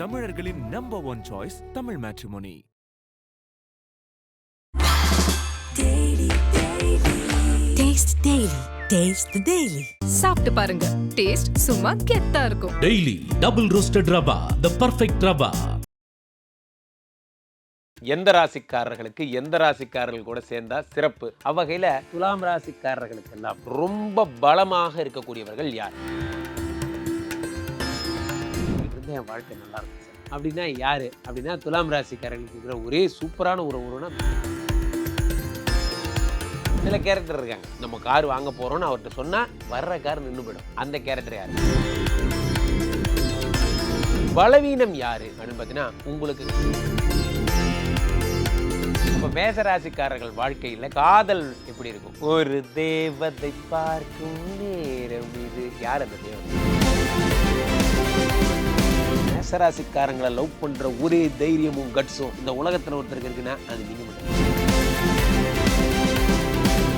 தமிழர்களின் number one choice Tamil matrimony. சாப்பிட்டு பாருங்க. டேஸ்ட் சும்மா கெத்தா இருக்கும். Daily double roasted rava the perfect rava. எந்த ராசிக்காரர்களுக்கு எந்த ராசிக்காரர்கள் கூட சேர்ந்தா சிறப்பு? அவ்வகையில துலாம் ராசிக்காரர்களுக்கு எல்லாம் ரொம்ப பலமாக இருக்கக்கூடியவர்கள் யார்? தான் என் வாழ்க்கை நல்லா இருக்கும் சார் அப்படின்னா யாரு? அப்படின்னா துலாம் ராசிக்காரர்களுக்கு இருக்கிற ஒரே சூப்பரான ஒரு உறவுனா சில கேரக்டர் இருக்காங்க. நம்ம கார் வாங்க போறோம்னு அவர்கிட்ட சொன்னா வர்ற கார் நின்று போயிடும். அந்த கேரக்டர் யாரு? பலவீனம் யாரு? அப்படின்னு பார்த்தீங்கன்னா உங்களுக்கு. இப்போ மேசராசிக்காரர்கள் வாழ்க்கையில காதல் எப்படி இருக்கும்? ஒரு தேவதை பார்க்கும் நேரம் இது. யார் அந்த தேவதை? மேசராசிக்காரங்களை லவ் பண்ணுற ஒரே தைரியமும் கட்ஸும் இந்த உலகத்தில் ஒருத்தருக்கு இருக்குன்னா அது நீங்கள் மட்டும்.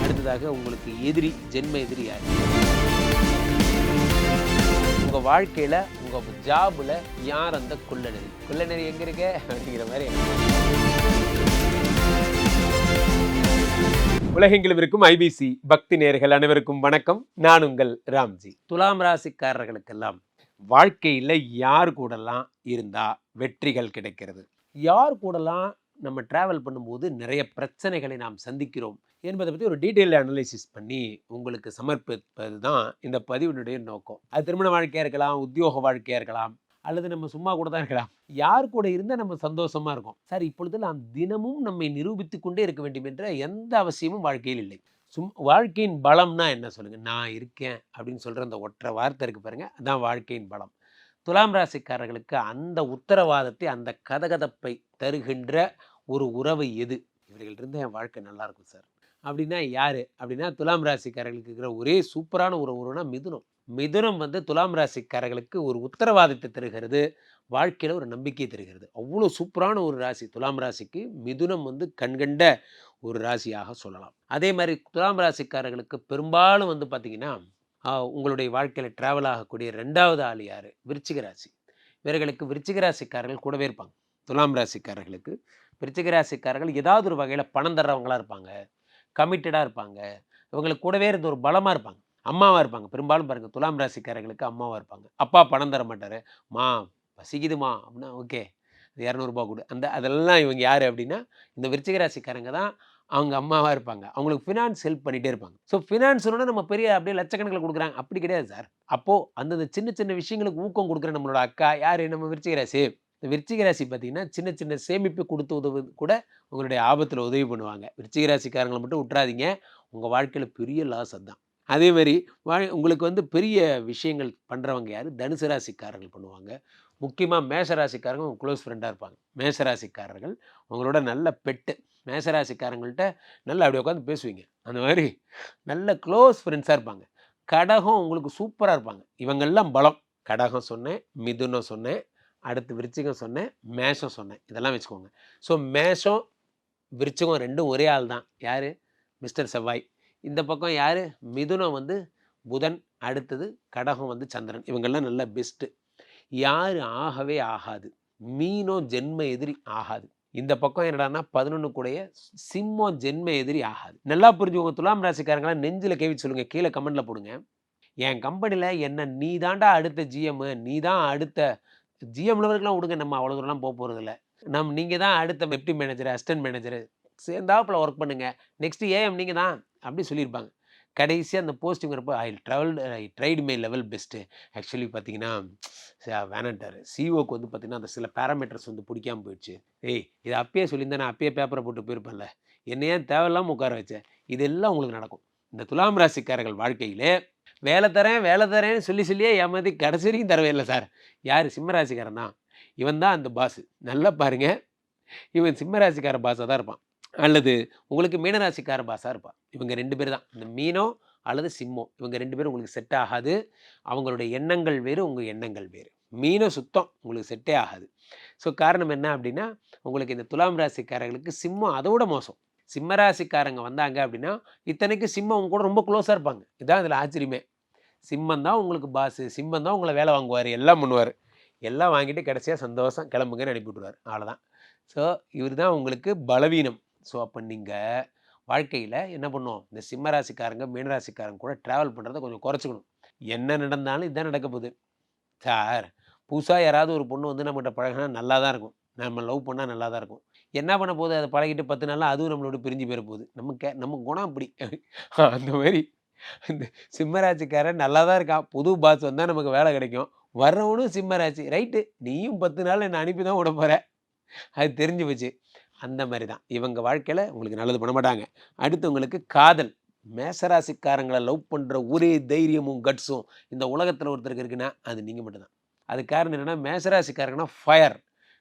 அடுத்ததாக உங்களுக்கு எதிரி ஜென்ம எதிரி யார்? உங்கள் வாழ்க்கையில் உங்கள் ஜாபில் யார் அந்த குள்ளநெறி? குள்ளநெறி எங்கே இருக்க? அப்படிங்கிற மாதிரி. உலகெங்கிலும் இருக்கும் ஐபிசி பக்தி நேர்கள் அனைவருக்கும் வணக்கம். நான் உங்கள் ராம்ஜி. துலாம் ராசிக்காரர்களுக்கெல்லாம் வாழ்க்கையில் யார் கூடலாம் இருந்தால் வெற்றிகள் கிடைக்கிறது? யார் கூடலாம் நம்ம ட்ராவல் பண்ணும்போது நிறைய பிரச்சனைகளை நாம் சந்திக்கிறோம் என்பதை பற்றி ஒரு டீட்டெயில் அனலைசிஸ் பண்ணி உங்களுக்கு சமர்ப்பிப்பது தான் இந்த பதிவினுடைய நோக்கம். அது திருமண வாழ்க்கையாக இருக்கலாம் உத்தியோக வாழ்க்கையாக இருக்கலாம் அல்லது நம்ம சும்மா கூட தான் இருக்கலாம். யார் கூட இருந்தால் நம்ம சந்தோஷமாக இருக்கும்? சார் இப்பொழுது நாம் தினமும் நம்மை நிரூபித்து கொண்டே இருக்க வேண்டும் என்ற எந்த அவசியமும் வாழ்க்கையில் இல்லை. சும் வாழ்க்கையின் பலம்னா என்ன சொல்லுங்கள் நான் இருக்கேன் அப்படின்னு சொல்கிற அந்த ஒற்றை வார்த்தை இருக்குது பாருங்கள் அதான் வாழ்க்கையின் பலம். துலாம் ராசிக்காரர்களுக்கு அந்த உத்தரவாதத்தை அந்த கதகதப்பை தருகின்ற ஒரு உறவு எது? இவர்கள் இருந்து என் வாழ்க்கை நல்லாயிருக்கும் சார். அப்படின்னா யார்? அப்படின்னா துலாம் ராசிக்காரர்களுக்கு இருக்கிற ஒரே சூப்பரான ஒரு உறவுனா மிதுனம். மிதுனம் வந்து துலாம் ராசிக்காரர்களுக்கு ஒரு உத்தரவாதத்தை தருகிறது. வாழ்க்கையில் ஒரு நம்பிக்கை தருகிறது. அவ்வளோ சூப்பரான ஒரு ராசி. துலாம் ராசிக்கு மிதுனம் வந்து கண்கண்ட ஒரு ராசியாக சொல்லலாம். அதே மாதிரி துலாம் ராசிக்காரர்களுக்கு பெரும்பாலும் வந்து பார்த்திங்கன்னா உங்களுடைய வாழ்க்கையில் ட்ராவல் ஆகக்கூடிய ரெண்டாவது ஆள் யார்? விருச்சிக ராசி. இவர்களுக்கு விருச்சிக ராசிக்காரர்கள் கூடவே இருப்பாங்க. துலாம் ராசிக்காரர்களுக்கு விருச்சிக ராசிக்காரர்கள் ஏதாவது ஒரு வகையில் பணம் தர்றவங்களா இருப்பாங்க. கமிட்டடாக இருப்பாங்க. இவங்களுக்கு கூடவே இருந்து ஒரு பலமாக இருப்பாங்க. அம்மாவாக இருப்பாங்க. பெரும்பாலும் பாருங்கள் துலாம் ராசிக்காரர்களுக்கு அம்மாவாக இருப்பாங்க. அப்பா பணம் தர மாட்டார். மா பசிக்குதுமா? அப்படின்னா ஓகே. இரநூறுபா கொடு. அந்த அதெல்லாம் இவங்க யார் அப்படின்னா இந்த விருச்சிக ராசிக்காரங்க தான் அவங்க அம்மாவாக இருப்பாங்க. அவங்களுக்கு ஃபினான்ஸ் ஹெல்ப் பண்ணிகிட்டே இருப்பாங்க. ஸோ ஃபினான்ஸ்னோட நம்ம பெரிய அப்படியே லட்சக்கணக்கில் கொடுக்குறாங்க. அப்படி கிடையாது சார். அப்போது அந்தந்த சின்ன சின்ன விஷயங்களுக்கு ஊக்கம் கொடுக்குற நம்மளோட அக்கா யார் நம்ம விருச்சிக ராசி? இந்த விருச்சிக ராசி பார்த்தீங்கன்னா சின்ன சின்ன சேமிப்பு கொடுத்து உதவுது கூட உங்களுடைய ஆபத்தில் உதவி பண்ணுவாங்க. விருச்சிக ராசிக்காரங்களை மட்டும் விட்டுறாதீங்க. உங்கள் வாழ்க்கையில் பெரிய லாஸ் அதுதான். அதேமாதிரி வாழ் உங்களுக்கு வந்து பெரிய விஷயங்கள் பண்ணுறவங்க யார்? தனுசு ராசிக்காரர்கள் பண்ணுவாங்க. முக்கியமாக மேசராசிக்காரங்க உங்கள் க்ளோஸ் ஃப்ரெண்டாக இருப்பாங்க. மேசராசிக்காரர்கள் உங்களோட நல்ல பெட்டு. மேசராசிக்காரங்கள்ட்ட நல்லா அப்படி உட்காந்து பேசுவீங்க. அந்த மாதிரி நல்ல க்ளோஸ் ஃப்ரெண்ட்ஸாக இருப்பாங்க. கடகம் உங்களுக்கு சூப்பராக இருப்பாங்க. இவங்கெல்லாம் பலம். கடகம் சொன்னேன் மிதுனம் சொன்னேன் அடுத்து விருச்சிகம் சொன்னேன் மேஷம் சொன்னேன். இதெல்லாம் வச்சுக்கோங்க. ஸோ மேஷம் விருச்சிகம் ரெண்டும் ஒரே ஆள் தான். யார்? மிஸ்டர் செவ்வாய். இந்த பக்கம் யார்? மிதுனம் வந்து புதன் அடுத்தது கடகம் வந்து சந்திரன். இவங்கெல்லாம் நல்ல பெஸ்ட்டு யார் ஆகவே ஆகாது. மீனோ ஜென்ம எதிரி ஆகாது. இந்த பக்கம் என்னடான்னா பதினொன்று கூடைய சிம்மம் ஜென்ம எதிரி ஆகாது. நல்லா புரிஞ்சுக்கோங்க துலாம் ராசிக்காரங்களாம் நெஞ்சில் கேவி சொல்லுங்கள் கீழே கமெண்டில் போடுங்க. என் கம்பெனியில் என்ன நீ தாண்டா அடுத்த ஜிஎம்மு நீ தான் அடுத்த ஜிஎம் லெவலுக்குலாம் விடுங்க நம்ம அவ்வளோ தூரம்லாம் போக போகிறதில்ல நம் நீங்கள் தான் அடுத்த வெப்டி மேனேஜர் அசிஸ்டன்ட் மேனேஜர் சேர்ந்தாப்பில் ஒர்க் பண்ணுங்கள் நெக்ஸ்ட் ஏஎம் நீங்கள் தான் அப்படி சொல்லியிருப்பாங்க. கடைசியாக அந்த போஸ்டிங் வரப்போ I travel I tried my level best. Actually பார்த்தீங்கன்னா ச- சிஓக்கு வந்து பார்த்தீங்கன்னா அந்த சில பேராமீட்டர்ஸ் வந்து பிடிக்காமல் போயிடுச்சு. ஏய் இது அப்பயே சொல்லியிருந்தா நான் அப்பயே பேப்பரை போட்டு போயிருப்பேன்ல. என்னையே ஏன் தேவையில்லாமல் உட்கார வச்சேன் இதெல்லாம் உங்களுக்கு நடக்கும். இந்த துலாம் ராசிக்காரர்கள் வாழ்க்கையிலே வேலை தரேன் வேலை தரேன்னு சொல்லி சொல்லியே ஏமாதி கடைசி வரைக்கும் தரவே இல்லை சார். யார்? சிம்மராசிக்காரன் தான். இவன் தான் அந்த பாஸு. நல்லா பாருங்கள் இவன் சிம்மராசிக்கார பாஸாக தான் இருப்பான். அல்லது உங்களுக்கு மீனராசிக்கார பாஸாக இருப்பா இவங்க ரெண்டு பேர் தான். இந்த மீனோ அல்லது சிம்மம் இவங்க ரெண்டு பேரும் உங்களுக்கு செட் ஆகாது. அவங்களுடைய எண்ணங்கள் வேறு உங்கள் எண்ணங்கள் வேறு. மீனோ சுத்தம் உங்களுக்கு செட்டே ஆகாது. ஸோ காரணம் என்ன அப்படின்னா உங்களுக்கு இந்த துலாம் ராசிக்காரர்களுக்கு சிம்மம் அதோட மோசம். சிம்ம ராசிக்காரங்க வந்தாங்க அப்படின்னா இத்தனைக்கு சிம்மம் அவங்க கூட ரொம்ப க்ளோஸாக இருப்பாங்க. இதான் இதில் ஆச்சரியமே. சிம்மம் தான் உங்களுக்கு பாஸு சிம்மம் தான் உங்களை வேலை வாங்குவார் எல்லாம் பண்ணுவார். எல்லாம் வாங்கிட்டு கடைசியாக சந்தோஷம் கிளம்புங்கன்னு அனுப்பிவிட்ருவார் அவ்வளோதான் ஸோ இவர் தான் உங்களுக்கு பலவீனம். ஸோ அப்போ நீங்கள் வாழ்க்கையில் என்ன பண்ணும்? இந்த சிம்மராசிக்காரங்க மீனராசிக்காரங்க கூட ட்ராவல் பண்ணுறத கொஞ்சம் குறைச்சிக்கணும். என்ன நடந்தாலும் இதுதான் நடக்க போகுது. சார் புதுசாக யாராவது ஒரு பொண்ணு வந்து நம்மகிட்ட பழகினா நல்லா தான் இருக்கும். நம்ம லவ் பண்ணால் நல்லா தான் இருக்கும். என்ன பண்ண போகுது? அதை பழகிட்டு பத்து நாளில் அதுவும் நம்மளோட பிரிஞ்சு போயிட போகுது. நம்ம கே நம்ம குணம் அப்படி. அந்த மாதிரி. இந்த சிம்மராசிக்காரன் நல்லா தான் இருக்கான். புது பாஸ் வந்தால் நமக்கு வேலை கிடைக்கும். வர்றவனும் சிம்மராசி ரைட்டு நீயும் பத்து நாள் என்னை அனுப்பி தான் விட போகிற அது தெரிஞ்சு போச்சு. அந்த மாதிரி தான். இவங்க வாழ்க்கையில் உங்களுக்கு நல்லது பண்ண மாட்டாங்க. அடுத்து உங்களுக்கு காதல். மேசராசிக்காரங்களை லவ் பண்ணுற ஒரே தைரியமும் கட்ஸும் இந்த உலகத்தில் ஒருத்தருக்கு இருக்குன்னா அது நீங்கள் மட்டும்தான். அது காரணம் என்னென்னா மேசராசிக்காரங்கன்னா ஃபயர்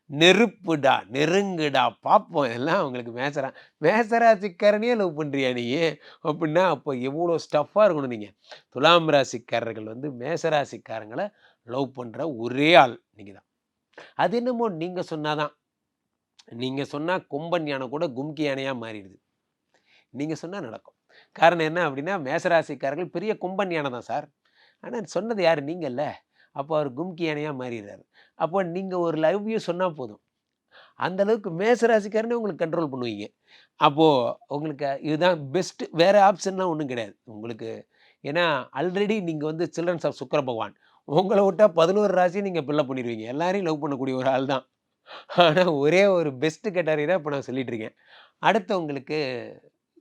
நெருப்புடா நெருங்குடா பார்ப்போம் எல்லாம் அவங்களுக்கு மேசரா மேசராசிக்காரனையே லவ் பண்ணுறியா நீ? அப்படின்னா அப்போ எவ்வளோ ஸ்டஃப்பாக இருக்கணும் நீங்கள் துலாம் ராசிக்காரர்கள் வந்து மேசராசிக்காரங்களை லவ் பண்ணுற ஒரே ஆள் நீங்கள் தான் அது என்னமோ நீங்கள் சொன்னாதான். நீங்கள் சொன்னால் கொம்பன் யானை கூட கும்கி யானையாக மாறிடுது. நீங்கள் சொன்னால் நடக்கும். காரணம் என்ன அப்படின்னா மேசராசிக்காரர்கள் பெரிய கொம்பன் யானை தான் சார். ஆனால் சொன்னது யார்? நீங்கள்ல அப்போ அவர் கும்கி யானையாக மாறிடுறாரு. அப்போ நீங்கள் ஒரு லவ் யூ சொன்னால் போதும். அந்த அளவுக்கு மேசராசிக்காரனே உங்களுக்கு கண்ட்ரோல் பண்ணுவீங்க. அப்போது உங்களுக்கு இதுதான் பெஸ்ட்டு வேறு ஆப்ஷன்லாம் ஒன்றும் கிடையாது. உங்களுக்கு ஏன்னா ஆல்ரெடி நீங்கள் வந்து சில்ட்ரன்ஸ் ஆஃப் சுக்கர பகவான். உங்களை விட்டால் பதினோரு ராசி நீங்கள் பிள்ளை பண்ணிடுவீங்க. எல்லாரையும் லவ் பண்ணக்கூடிய ஒரு ஆள் தான் ஆனால் ஒரே ஒரு பெஸ்ட்டு கேட்டகரி தான் இப்போ நான் சொல்லிட்டு இருக்கேன் அடுத்து உங்களுக்கு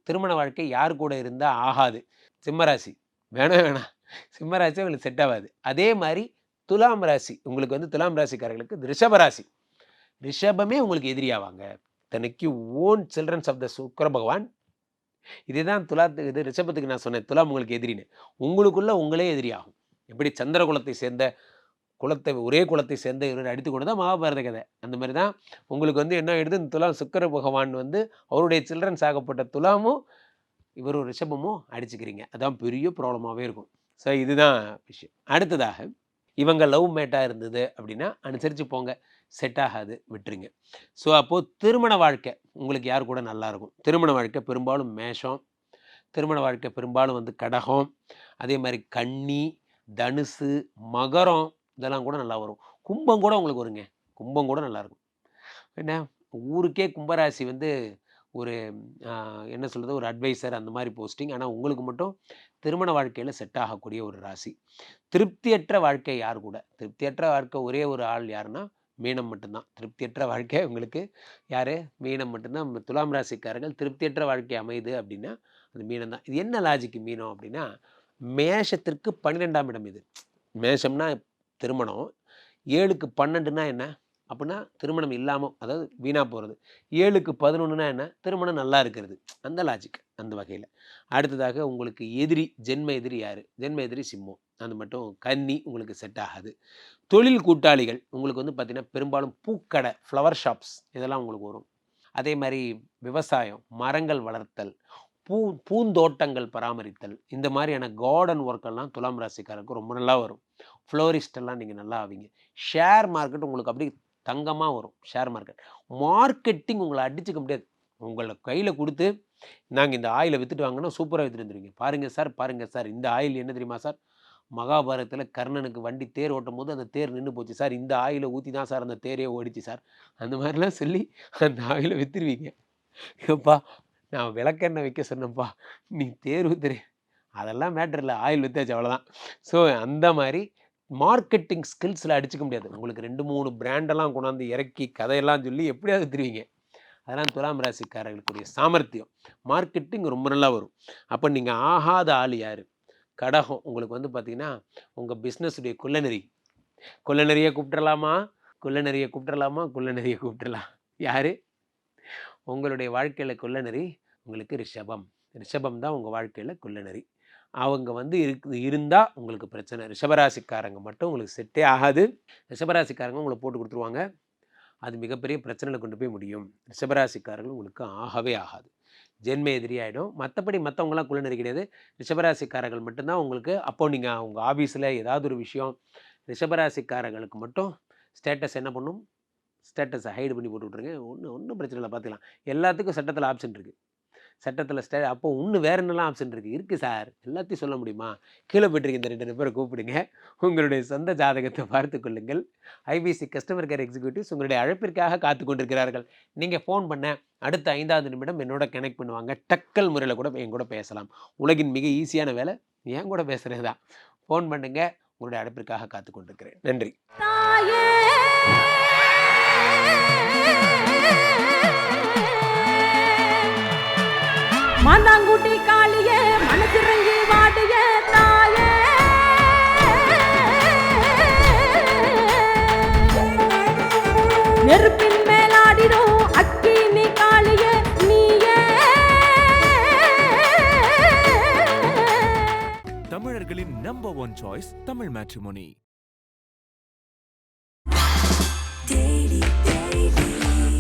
திருமண வாழ்க்கை யார் கூட இருந்தால் ஆகாது. சிம்மராசி. வேணாம் வேணாம் சிம்மராசி உங்களுக்கு செட் ஆகாது அதே மாதிரி துலாம் ராசி. உங்களுக்கு வந்து துலாம் ராசிக்காரர்களுக்கு ரிஷப ராசி. ரிஷபமே உங்களுக்கு எதிரியாவாங்க. தனக்கு ஓன் சில்ட்ரன்ஸ் ஆஃப் த சுக்கர பகவான். இதுதான் துலாத்துக்கு இது ரிஷபத்துக்கு நான் சொன்னேன். துலாம் உங்களுக்கு எதிரின்னு. உங்களுக்குள்ள உங்களே எதிரியாகும். எப்படி சந்திர குலத்தை சேர்ந்த குலத்தை ஒரே குலத்தை சேர்ந்த இவர் அடித்து கொண்டு தான் மகாபாரத கதை. அந்த மாதிரி தான் உங்களுக்கு வந்து என்ன ஆகிடுது இந்த துலாம் சுக்கர பகவான் வந்து அவருடைய சில்ட்ரன்ஸ் ஆகப்பட்ட துலாமும் இவரும் ரிஷபமும் அடிச்சுக்கிறீங்க. அதான் பெரிய ப்ராப்ளமாகவே இருக்கும். ஸோ இதுதான் விஷயம். அடுத்ததாக இவங்க லவ் மேட்டாக இருந்தது அப்படின்னா அனுசரித்து போங்க. செட் ஆகாது விட்டுருங்க. ஸோ அப்போது திருமண வாழ்க்கை உங்களுக்கு யார் கூட நல்லாயிருக்கும் திருமண வாழ்க்கை பெரும்பாலும் மேஷம். திருமண வாழ்க்கை பெரும்பாலும் வந்து கடகம். அதே மாதிரி கன்னி தனுசு மகரம். இதெல்லாம் கூட நல்லா வரும். கும்பம் கூட உங்களுக்கு வருங்க. கும்பம் கூட நல்லா இருக்கும். என்ன? ஊருக்கே கும்பராசி வந்து ஒரு என்ன சொல்கிறது ஒரு அட்வைசர் அந்த மாதிரி போஸ்டிங் ஆனால் உங்களுக்கு மட்டும் திருமண வாழ்க்கையில் செட் ஆகக்கூடிய ஒரு ராசி. திருப்தியற்ற வாழ்க்கை யார் கூட? திருப்தியற்ற வாழ்க்கை ஒரே ஒரு ஆள் யாருன்னா மீனம் மட்டும்தான். திருப்தியற்ற வாழ்க்கை உங்களுக்கு யார்? மீனம் மட்டும்தான். துலாம் ராசிக்காரர்கள் திருப்தியற்ற வாழ்க்கை அமையுது அப்படின்னா அது மீனம் தான். இது என்ன லாஜிக்கு மீனம் அப்படின்னா மேஷத்திற்கு பன்னிரெண்டாம் இடம் இது. மேஷம்னா திருமணம். ஏழுக்கு பன்னெண்டுனா என்ன? அப்படின்னா திருமணம் இல்லாமல் அதாவது வீணாக போகிறது ஏழுக்கு பதினொன்றுனா என்ன? திருமணம் நல்லா இருக்கிறது. அந்த லாஜிக் அந்த வகையில். அடுத்ததாக உங்களுக்கு எதிரி ஜென்ம எதிரி யார்? ஜென்ம எதிரி சிம்மம். அது மட்டும் கன்னி உங்களுக்கு செட் ஆகாது. தொழில் கூட்டாளிகள் உங்களுக்கு வந்து பார்த்திங்கன்னா பெரும்பாலும் பூக்கடை ஃப்ளவர் ஷாப்ஸ் இதெல்லாம் உங்களுக்கு வரும். அதே மாதிரி விவசாயம் மரங்கள் வளர்த்தல் பூ பூந்தோட்டங்கள் பராமரித்தல் இந்த மாதிரியான கார்டன் ஒர்க்கெல்லாம் துலாம் ராசிக்காரருக்கு ரொம்ப நல்லா வரும். ஃப்ளோரிஸ்ட் எல்லாம் நீங்கள் நல்லா ஆவீங்க. ஷேர் மார்க்கெட் உங்களுக்கு அப்படியே தங்கமாக வரும். Share market. மார்க்கெட்டிங் உங்களை அடிச்சுக்க முடியாது. உங்களை கையில் கொடுத்து நாங்கள் இந்த ஆயிலை விற்றுட்டு வாங்கினா சூப்பராக விற்றுட்டு வந்துருவீங்க. பாருங்கள் சார் பாருங்கள் சார் இந்த ஆயில் என்ன தெரியுமா சார்? மகாபாரதத்தில் கர்ணனுக்கு வண்டி தேர் ஓட்டும் போது அந்த தேர் நின்று போச்சு சார். இந்த ஆயிலை ஊற்றி தான் சார் அந்த தேரே ஓடிச்சு சார். அந்த மாதிரிலாம் சொல்லி அந்த ஆயிலை விற்றுருவீங்க ஏப்பா நான் விளக்கெண்ணெய் வைக்க சொன்னேன்ப்பா. நீ தேர் ஊத்துரு அதெல்லாம் மேட்ரு இல்லை. ஆயில் வித்தாச்சு அவ்வளோதான் ஸோ அந்த மாதிரி மார்க்கெட்டிங் ஸ்கில்ஸில் அடிச்சுக்க முடியாது. உங்களுக்கு ரெண்டு மூணு பிராண்டெல்லாம் கொண்டாந்து இறக்கி கதையெல்லாம் சொல்லி எப்படியாவது திருவீங்க. அதெல்லாம் துலாம் ராசிக்காரர்களுக்குரிய சாமர்த்தியம். மார்க்கெட்டிங் ரொம்ப நல்லா வரும். அப்போ நீங்கள் ஆகாத ஆள் யார்? கடகம். உங்களுக்கு வந்து பார்த்தீங்கன்னா உங்கள் பிஸ்னஸுடைய குள்ளநெறி. குள்ளநெறியை கூப்பிட்றலாமா குள்ளநெறியை கூப்பிட்றலாமா குள்ளநெறியை கூப்பிட்றலாம் யார்? உங்களுடைய வாழ்க்கையில் குள்ளநெறி உங்களுக்கு ரிஷபம். ரிஷபம் தான் உங்கள் வாழ்க்கையில் குள்ளநெறி. அவங்க வந்து இருக்கு இருந்தால் உங்களுக்கு பிரச்சனை. ரிஷபராசிக்காரங்க மட்டும் உங்களுக்கு செட்டே ஆகாது. ரிஷபராசிக்காரங்க உங்களை போட்டு கொடுத்துருவாங்க. அது மிகப்பெரிய பிரச்சனையில் கொண்டு போய் முடியும். ரிஷபராசிக்காரர்கள் உங்களுக்கு ஆகவே ஆகாது. ஜென்ம எதிரி ஆகிடும் மற்றபடி மற்றவங்களாம் குள்ளநெறி கிடையாது. ரிஷபராசிக்காரர்கள் மட்டும்தான் உங்களுக்கு அப்போ நீங்கள் உங்கள் ஆஃபீஸில் ஏதாவது ஒரு விஷயம் ரிஷபராசிக்காரர்களுக்கு மட்டும் ஸ்டேட்டஸ் என்ன பண்ணும்? ஸ்டேட்டஸை ஹைடு பண்ணி போட்டு விட்ருங்க ஒன்றும் ஒன்றும் பிரச்சனை இல்லை. பார்த்துக்கலாம். எல்லாத்துக்கும் சட்டத்தில் ஆப்ஷன் இருக்குது சட்டத்தில் ஸ்டே அப்போ இன்னும் வேறு என்னெல்லாம் ஆப்ஷன் இருக்குது இருக்குது சார் எல்லாத்தையும் சொல்ல முடியுமா? கீழே போய்ட்டுருக்கு இந்த ரெண்டு பேரை கூப்பிடுங்க. உங்களுடைய சொந்த ஜாதகத்தை பார்த்து கொள்ளுங்கள். ஐபிசி கஸ்டமர் கேர் எக்ஸிக்யூட்டிவ்ஸ் உங்களுடைய அழைப்பிற்காக காத்து கொண்டிருக்கிறார்கள். நீங்கள் ஃபோன் பண்ண அடுத்த ஐந்தாவது நிமிடம் என்னோட கனெக்ட் பண்ணுவாங்க. டக்கல் முறையில் கூட என் கூட பேசலாம். உலகின் மிக ஈஸியான வேலை என் கூட பேசுகிறது தான். ஃபோன் பண்ணுங்கள் உங்களுடைய அழைப்பிற்காக காத்து கொண்டிருக்கிறேன். நன்றி. மாந்தாங்குட்டி காளியே மனசிறங்கி வாடிய தாயே. நெருப்பின் மேலாடிடும் அக்கினி காளியே நீயே. தமிழர்களின் number one choice Tamil matrimony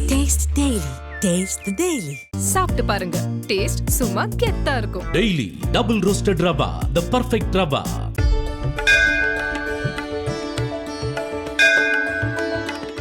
Taste Daily. Taste the Daily. சாப்பிட்டு பாருங்க. டேஸ்ட் சும்மா கெத்தா இருக்கும். Daily double roasted rava the perfect rava.